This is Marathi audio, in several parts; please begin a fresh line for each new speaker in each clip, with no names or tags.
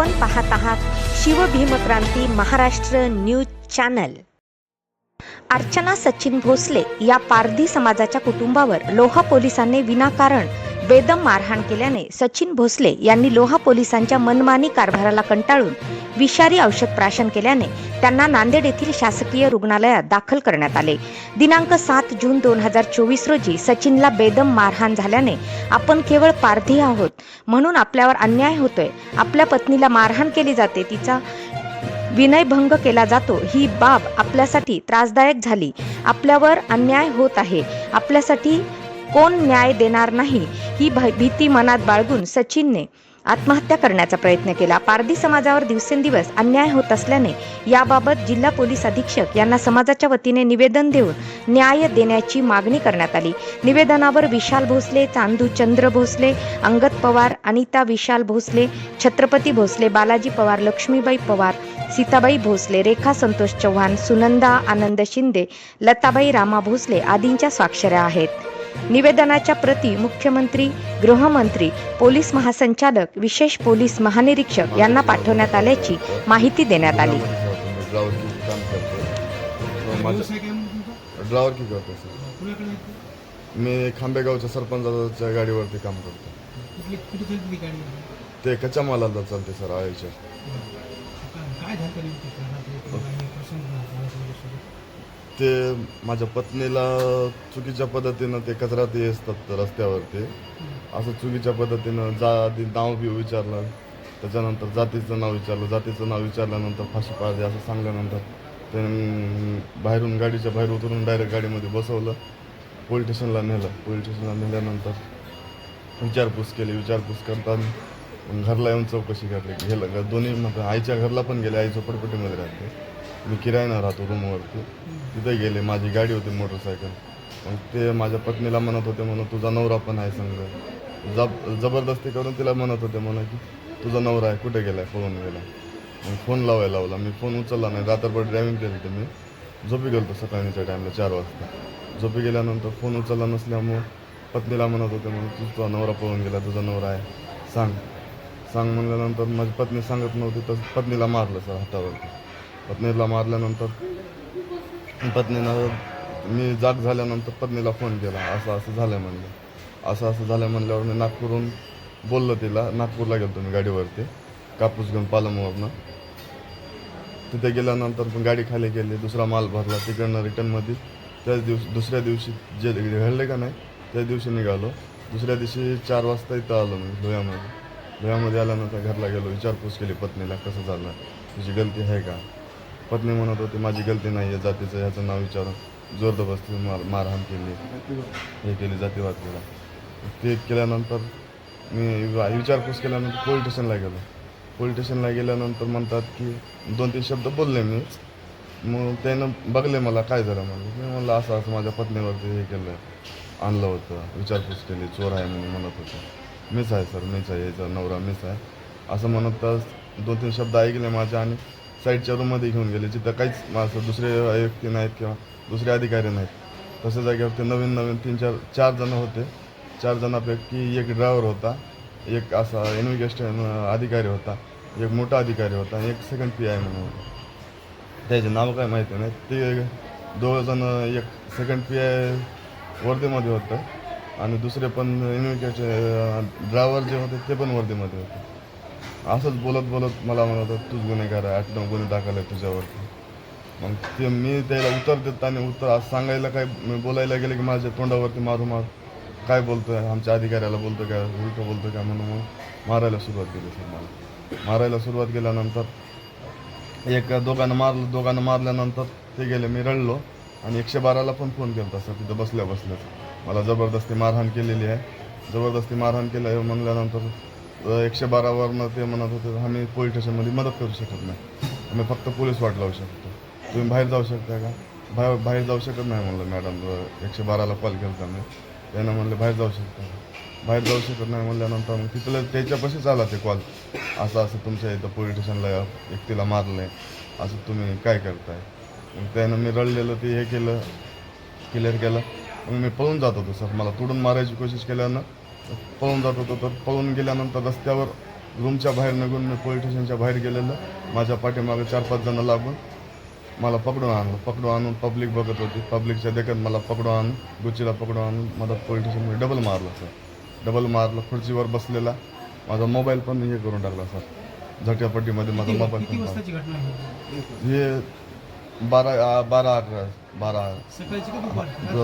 आपण पाहत आहात शिवभीमक्रांती महाराष्ट्र न्यूज चॅनल. अर्चना सचिन भोसले या पारधी समाजाच्या कुटुंबावर लोहा पोलिसांनी विनाकारण बेदम मारहाण केल्याने सचिन भोसले यांनी लोहा पोलिसांच्या मनमानी कारभाराला कंटाळून विषारी औषध प्राशन केल्याने त्यांना नांदेड येथील शासकीय रुग्णालयात दाखल करण्यात आले. दिनांक सात जून दोन हजार चोवीस रोजी सचिनला बेदम मारहाण झाल्याने आपण केवळ पारधी आहोत म्हणून आपल्यावर अन्याय होतोय. आपल्या पत्नीला मारहाण केली जाते तिचा विनयभंग केला जातो. ही बाब आपल्यासाठी त्रासदायक झाली. आपल्यावर अन्याय होत आहे. आपल्यासाठी कोण न्याय देणार नाही ही भ- भीती मनात बाळगून सचिनने आत्महत्या करण्याचा प्रयत्न केला. पारधी समाजावर दिवसेंदिवस अन्याय होत असल्याने याबाबत जिल्हा पोलीस अधीक्षक यांना समाजाच्या वतीने निवेदन देऊन न्याय देण्याची मागणी करण्यात आली. निवेदनावर विशाल भोसले चांदू चंद्र भोसले अंगद पवार अनिता विशाल भोसले छत्रपती भोसले बालाजी पवार लक्ष्मीबाई पवार सीताबाई भोसले रेखा संतोष चव्हाण सुनंदा आनंद शिंदे लताबाई रामा भोसले आदींच्या स्वाक्षऱ्या आहेत. निवेदनाच्या प्रती मुख्यमंत्री गृहमंत्री पोलीस महासंचालक विशेष पोलीस महानिरीक्षक यांना पाठवण्यात आल्याची माहिती देण्यात आली?
मी खांबेगावच्या सरपंचाच्या गाडीवरती काम करतो.
ती
कच्च्या मालाला चालते सर
तरी ते
माझ्या पत्नीला चुकीच्या पद्धतीनं ते कचरा ते असतात रस्त्यावरती. असं चुकीच्या पद्धतीनं जा आधी नाव बी विचारलं. त्याच्यानंतर जातीचं नाव विचारलं. जातीचं नाव विचारल्यानंतर फाशी पाळली असं सांगल्यानंतर ते बाहेरून गाडीच्या बाहेर उतरून डायरेक्ट गाडीमध्ये बसवलं. पोलीस स्टेशनला नेलं. पोलीस स्टेशनला नेल्यानंतर विचारपूस केली. विचारपूस करताना घरला येऊन चौकशी करली. गेलं. दोन्ही मग आईच्या घरला पण गेले. आई झोपडपट्टीमध्ये राहते. मी किरायना राहतो रूमवरती तिथे गेले माझी गाडी होती मोटरसायकल मग ते माझ्या पत्नीला म्हणत होते म्हणून तुझा नवरा पण आहे संग. जब जबरदस्ती करून तिला म्हणत होते म्हणून की तुझा नवरा आहे कुठे गेलाय पळून गेला मग फोन लावायला लावला. मी फोन उचलला नाही. रात्रभर ड्रायव्हिंग केली होती मी. झोपी गेलो सकाळीच्या टाईमला चार वाजता. झोपी गेल्यानंतर फोन उचलला नसल्यामुळं पत्नीला म्हणत होते म्हणून तुझा नवरा पळून गेला तुझा नवरा आहे. सांग. सांग म्हणल्यानंतर माझी पत्नी सांगत नव्हती तर पत्नीला मारलं सर हातावरती. पत्नीला मारल्यानंतर पत्नीनं मी जाग झाल्यानंतर पत्नीला फोन केला. असं असं झालं म्हणलं. असं असं झालं म्हणल्यावर मी नागपूरहून बोललो तिला. नागपूरला गेलो मी गाडीवरती कापूस घेऊन पालमवरनं. तिथे गेल्यानंतर पण गाडी खाली गेली दुसरा माल भरला. तिकडनं रिटर्नमध्ये त्याच दिवशी दुसऱ्या दिवशी जे घडले का नाही त्याच दिवशी निघालो. दुसऱ्या दिवशी चार वाजता इथं आलो मी धुळ्यामध्ये. धुळ्यामध्ये आल्यानंतर घरला गेलो विचारपूस केली पत्नीला कसं झालं? तुझी गलती आहे का? पत्नी म्हणत होती माझी गलती नाही आहे जातीचं ह्याचं नाव विचारून जोरदबस्ती मार मारहाण केली हे केली जातीवाद केला ते केल्यानंतर मी वि- विचारपूस केल्यानंतर पोलीस स्टेशनला गेलो. पोलीस स्टेशनला गेल्यानंतर म्हणतात की दोन तीन शब्द बोलले मी. मग त्यानं बघले मला काय झालं म्हणलं मी म्हणलं असं असं माझ्या पत्नीवरती हे केलं आणलं होतं. विचारपूस केली चोर आहे म्हणून म्हणत होतं. मीच आहे सर मीच आहे याचा नवरा मीच आहे. असं म्हणत दोन तीन शब्द ऐकले माझे आणि साईडच्या रूममध्ये घेऊन गेले जिथं काहीच असं दुसरे व्यक्ती नाहीत किंवा दुसरे अधिकारी नाहीत. तसे जागेवर ते नवीन नवीन तीन चार चार जण होते. चार जणांपैकी एक ड्रायव्हर होता एक असा इन्व्हेस्टिगेशन अधिकारी होता एक मोठा अधिकारी होता एक सेकंड पी आय म्हणून होता. त्याचे नाव काय माहिती नाही. ते दोघंजण एक सेकंड पी आय वर्धेमध्ये होतं आणि दुसरे पण इन्व्हेस्टिगेशन ड्रायव्हर जे होते ते पण वर्धेमध्ये होते. असंच बोलत बोलत मला म्हणत तूच गुन्हेगार आहे आठ नऊ गुन्हे टाकायला आहे तुझ्यावरती. मग ते मी त्याला उत्तर देत आणि उत्तर आज सांगायला काय बोलायला गेलं की माझ्या तोंडावरती मारू मार. काय बोलतोय? आमच्या अधिकाऱ्याला बोलतो का? उलटं बोलतो का? म्हणून मग मारायला सुरुवात केली सर मला. मारायला सुरुवात केल्यानंतर एक दोघांना मारलं दोघांना मारल्यानंतर ते गेले मी रडलो आणि एकशे बाराला पण फोन केला सर तिथं बसल्या बसल्याच मला जबरदस्ती मारहाण केलेली आहे. जबरदस्ती मारहाण केलं म्हणल्यानंतर एकशे बारावरनं ते म्हणत होते आम्ही पोलीस स्टेशनमध्ये मदत करू शकत नाही. आम्ही फक्त पोलीस वाट लावू शकतो. तुम्ही बाहेर जाऊ शकता का? बाहेर बाहेर जाऊ शकत नाही म्हणलं मॅडम एकशे बाराला कॉल केला मी. त्यानं म्हणलं बाहेर जाऊ शकता का? बाहेर जाऊ शकत नाही म्हणल्यानंतर मग तिथलं त्याच्यापाशीच आला ते कॉल असं असं तुमच्या इथं पोलीस स्टेशनला व्यक्तीला मारलं आहे असं तुम्ही काय करताय? मग त्यानं मी रडलेलं ते हे केलं क्लिअर केलं. मग मी पळून जात होतो सर. मला तोडून मारायची कोशिश केल्यानं पळून जात होतो. तर पळून गेल्यानंतर रस्त्यावर रूमच्या बाहेर निघून मी पोलीस स्टेशनच्या बाहेर गेलेलो. माझ्या पाठीमागे चार पाच जण लागून मला पकडून आणलं. पकडून आणून पब्लिक बघत होती. पब्लिकच्या देखत मला पकडून आणून गुच्चीला पकडून आणून मला पोलीस स्टेशनमध्ये डबल मारलं सर डबल मारलं खुर्चीवर बसलेला. माझा मोबाईल पण हे करून टाकला सर झटयापट्टीमध्ये माझा मोबाईल पण हे बारा बारा अकरा बारा.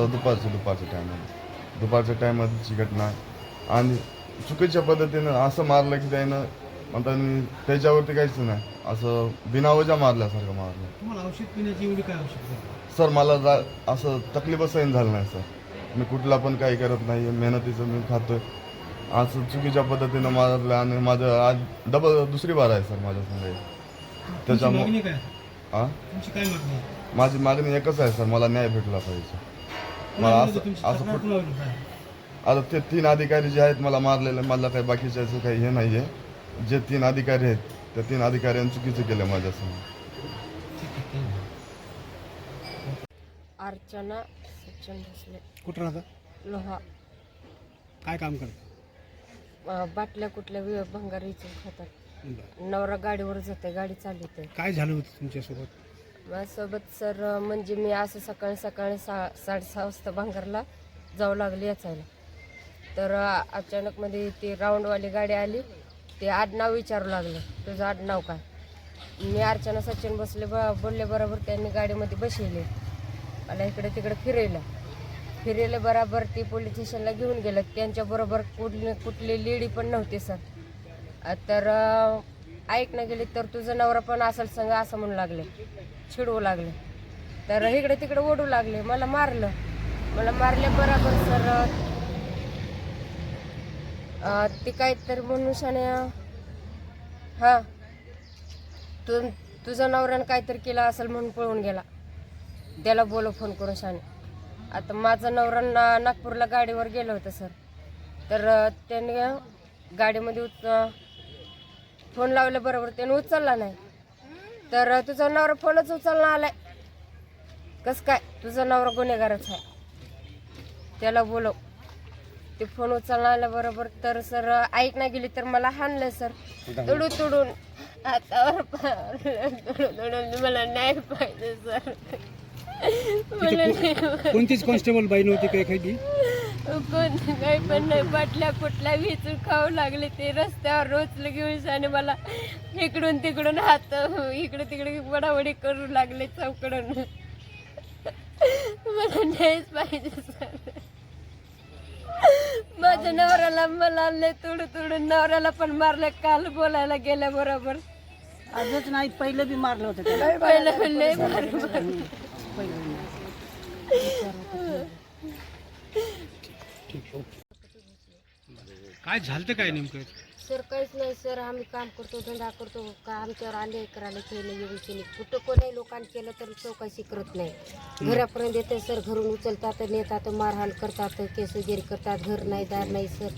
दुपारची?
दुपारच्या टायमाला दुपारच्या टायमाची घटना आहे. आणि चुकीच्या पद्धतीनं असं मारलं की त्यानं म्हणतात त्याच्यावरती काहीच नाही. असं बिनावजा मारल्यासारखं मारलं.
तुम्हाला औषध पिण्याची एवढी काय आवश्यकता आहे?
सर मला जा असं तकलीफच सहन झालं नाही सर. मी कुठला पण काही करत नाही मेहनतीचं मी खातोय. असं चुकीच्या पद्धतीनं मारलं आणि माझं आज डबल दुसरी बार आहे सर माझ्या संग.
तुमची
त्याच्यामुळे
काय
हां
तुमची काय मागणी आहे?
माझी मागणी एकच आहे सर मला न्याय भेटला पाहिजे. मला
कोणाविरुद्ध
असं
तुमची
असं
तक्रार
कुठ-
कोणाविरुद्ध आहे?
आता ते तीन अधिकारी जे आहेत मला मारलेले मला काही बाकीच्याचं काही हे नाही आहे जे तीन अधिकारी आहेत त्या तीन अधिकाऱ्यांनी चुकीचं केलं माझ्यासमोर.
अर्चना सचिन भोसले.
कुठं राहता?
लोहा.
काय काम करता?
बाटल्या कुठल्या वि- भंगार इचून खातात. नवरा गाडीवर जाते गाडी चालवते
काय झालं होतं तुमच्यासोबत?
माझ्यासोबत सर म्हणजे मी असं सकाळी सकाळी सहा साडेसहा वाजता भांगारला जाऊ लागली याचायला. तर अचानकमध्ये अचानक मध्ये ती राऊंडवाली गाडी आली. ते आडनाव विचारू लागलं. तुझं आडनाव काय? मी अर्चना सचिन बसले ब बोलले बरोबर त्यांनी गाडीमध्ये बसवले. मला इकडे तिकडे फिरवलं. फिरवले बरोबर ती पोलीस स्टेशनला घेऊन गेलं. त्यांच्याबरोबर कुठली कुठली लेडी पण नव्हती सर. तर ऐकणं गेली तर तुझं नवरा पण असेल संग असं म्हणू लागले. चिडवू लागले. तर इकडे तिकडे ओढू लागले. मला मारलं. मला मारले बरोबर सर. ती काहीतरी म्हणून शाने हां. तू तुझा नवऱ्यानं काहीतरी केला असेल म्हणून पळून गेला. त्याला बोलो फोन करून शाने आता माझा नवरा ना नागपूरला गाडीवर गेलं होतं सर. तर त्याने गाडीमध्ये उच फोन लावल्याबरोबर त्याने उचलला नाही. तर तुझा नवरा फोनच उचलला आलाय. कसं काय? तुझा नवरा गुन्हेगारच आहे. त्याला बोलव. ते फोन उचलला आल्याबरोबर तर सर ऐक नाही गेली तर मला हाणलं सर तुडू तुडून हातावर तुडून मला नाही पाहिजे सर मला नाही
कोणतीच कॉन्स्टेबल बाई नव्हती काही काही
कोण काही पण नाही बाटल्या कुठल्या विचून खाऊ लागले ते रस्त्यावर रोचलं घेऊन आणि मला इकडून तिकडून हात इकडे तिकडे वडावडी करू लागले चौकडून. मला नाहीच पाहिजे सर माझ्या नवऱ्याला मला लय तुडू तुडून नवऱ्याला पण मारलं काल बोलायला गेल्या बरोबर.
आजच नाही पहिलं बी मारलं होतं त्याला.
पहिलं लय बरोबर
काय झालं काय नेमकं?
सर काहीच नाही सर. आम्ही काम करतो धंदा करतो. का आमच्यावर आले करायला खेळणे येऊन केले कुठं कोणी लोकांनी केलं तर चौकशी करत नाही. घरापर्यंत येते सर घरून उचलतात नेतात मारहाण करतात केस वगैरे करतात. घर नाही दार नाही सर.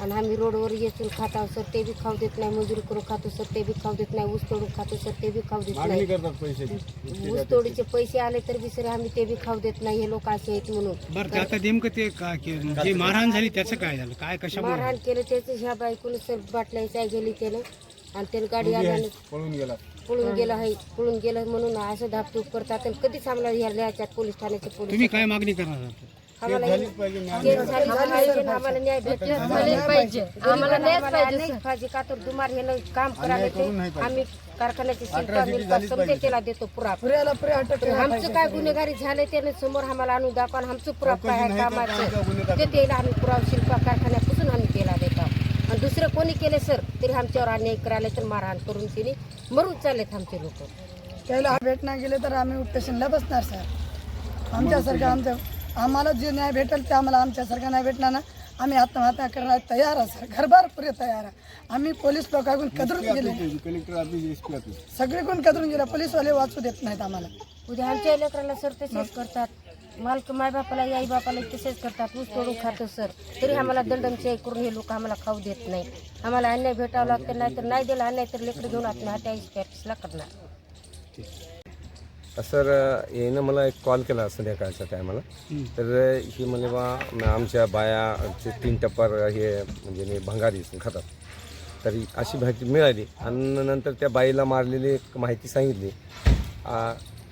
आणि आम्ही रोडवर येचून खातो सर ते बी खाऊ देत नाही मजुरी करून खातो सर ते बी खाऊ देत नाही ऊस तोडून खातो सर ते बी खाऊ देत नाही. ऊस तोडीचे पैसे आले तर बी सर आम्ही ते बी खाऊ देत नाही हे लोक असे आहेत म्हणून.
बरं ते आता नेमकं ते का के- जे मारहाण झाली त्याचं काय झालं? काय कशामुळे?
मारहाण केलं त्याचं ह्या बायकोनं सर बाटल्या चाय गेली त्यानं. आणि त्यानं गाडी आल्यानं पळून गेला. पळून गेला आहे पळून गेलं म्हणून असं धापधूप करतात. आणि कधीच आम्हाला ह्या पोलीस ठाण्याचे पोलीस
तुम्ही काय मागणी करणार आहात?
आम्हाला केस झालीच पाहिजे ना, आम्हाला न्याय भेटलाच झालेच पाहिजे आम्हाला न्यायच पाहिजे. सर. पाहिजे. का तर दुमार हे काम करायला ते आम्ही कारखान्याचे शिल्पा मिल्पा देतो पुरा आमचं काय गुन्हेगारी झाले त्याने समोर आम्हाला आणून दाखवा आणि आमचं काय आहे. कामाचं ते त्याला आम्ही पुरावा शिल्पा कारखान्यापासून आम्ही त्याला देतो. आणि दुसरं कोणी केले सर तरी आमच्यावर अन्याय करायला तर मारहाण करून तिने मरून चाललेत आमचे लोक.
त्याला भेट नाही गेले तर आम्ही स्टेशनला बसणार सर. आमच्यासारखं आमच्या आम्हाला जे न्याय भेटेल ते आम्हाला आमच्यासारखा नाही भेटणार ना आम्ही आत्महत्या करायला तयार आहे सर घरभर पुरे तयार आहे. आम्ही पोलीस लोकांकडून कदरून गेले. सगळीकडून कदरून गेले पोलीसवाले वाचू देत नाहीत आम्हाला.
उद्या आमच्या लेकराला सर तसेच करतात. मालक माय बापाला आई बापाला तसेच करतात. ऊस तोडून खातो सर. तरी आम्हाला दंडमचे करून हे लोक आम्हाला खाऊ देत नाही. आम्हाला अन्याय भेटावं लागतं नाही तर नाही दिला अन्याय तर लेकर घेऊन आत्महत्या प्रॅक्टिसला करणार.
सर यानं मला एक कॉल केला संध्याकाळच्या टायमाला. तर ही म्हणे बा आमच्या बाया चे तीन टप्पर हे म्हणजे मी भंगारी खातात. तरी अशी माहिती मिळाली आणि नंतर त्या बाईला मारलेली एक माहिती सांगितली.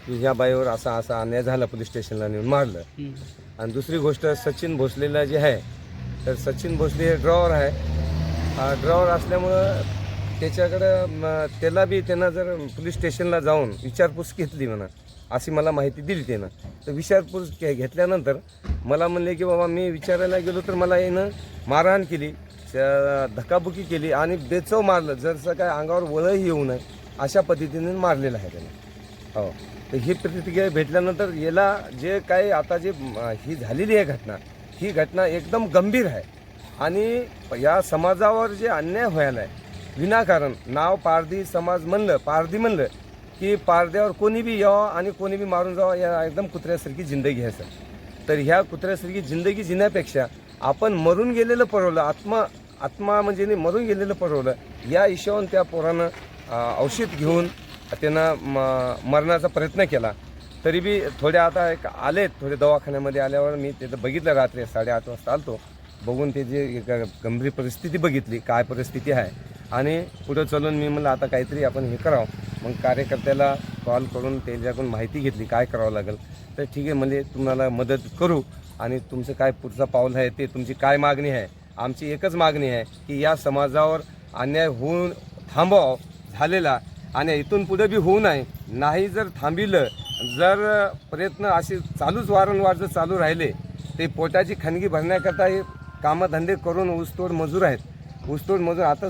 की ह्या बाईवर असा असा अन्याय झाला पोलीस स्टेशनला नेऊन मारलं. आणि दुसरी गोष्ट सचिन भोसलेला जे आहे तर सचिन भोसले हे ड्रॉवर आहे. ड्रॉवर असल्यामुळं त्याच्याकडं म, त्याला बी त्यांना जर पोलीस स्टेशनला जाऊन विचारपूस घेतली म्हणा अशी मला माहिती दिली त्यानं. तर विचारपूस घे- घेतल्यानंतर मला म्हणले की बाबा मी विचारायला गेलो तर मला यानं मारहाण केली त्या- धक्काबुकी केली आणि बेचव मारलं. जरसं काय अंगावर वळही येऊ नये अशा पद्धतीने मारलेलं आहे त्यानं. हो. तर ही प्रतिक्रिया भेटल्यानंतर याला जे काही आता जे म, ही झालेली आहे घटना ही घटना एकदम गंभीर आहे. आणि या समाजावर जे अन्याय व्हायला आहे विनाकारण नाव पारधी समाज म्हणलं पारधी म्हणलं की पारद्यावर कोणी बी यावं आणि कोणी बी मारून जावं या एकदम कुत्र्यासारखी जिंदगी आहे सर. तर ह्या कुत्र्यासारखी जिंदगी जिण्यापेक्षा आपण मरून गेलेलं परवलं आत्मा आत्मा म्हणजे मरून गेलेलं परवलं या हिशोबाने त्या पोरानं औषध घेऊन त्यानं म- मरण्याचा प्रयत्न केला. तरी बी थोडे आता एक आलेत थोडे दवाखान्यामध्ये आल्यावर मी तिथं बघितलं रात्री साडेआठ वाजता आलतो. बघून त्याची एक गंभीर परिस्थिती बघितली काय परिस्थिती आहे आणि पुढं चलून मी म्हणलं आता काहीतरी आपण हे करावं. मग कार्यकर्त्याला कॉल करून त्याच्याकडून माहिती घेतली काय करावं लागेल? तर ठीक आहे म्हणजे तुम्हाला मदत करू आणि तुमचं काय पुढचं पाऊल आहे ते तुमची काय मागणी आहे? आमची एकच मागणी आहे की या समाजावर अन्याय होऊन थांबवावं झालेला. आणि इथून पुढे बी होऊ नये. नाही जर थांबिलं जर प्रयत्न असे चालूच वारंवार जर चालू राहिले ते पोटाची खणगी भरण्याकरता हे कामधंदे करून ऊसतोड मजूर आहेत. ऊसतोड मजूर आता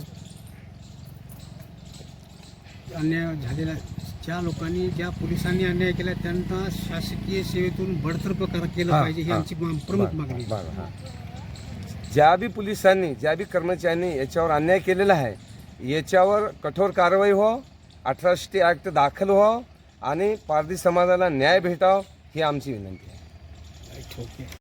अन्याय झालेला ज्या लोकांनी ज्या पोलिसांनी अन्याय केला त्यांना शासकीय सेवेतून बडतर्फ केलं
हा,
पाहिजे ही
हा.
आमची मा- प्रमुख मागणी आहे.
बरं, हां. ज्या बी पोलिसांनी ज्या बी कर्मचाऱ्यांनी याच्यावर अन्याय केलेला आहे याच्यावर कठोर कारवाई हो अठराशे ॲक्ट दाखल व्हावं आणि पारधी समाजाला न्याय भेटावं ही आमची विनंती आहे
ओके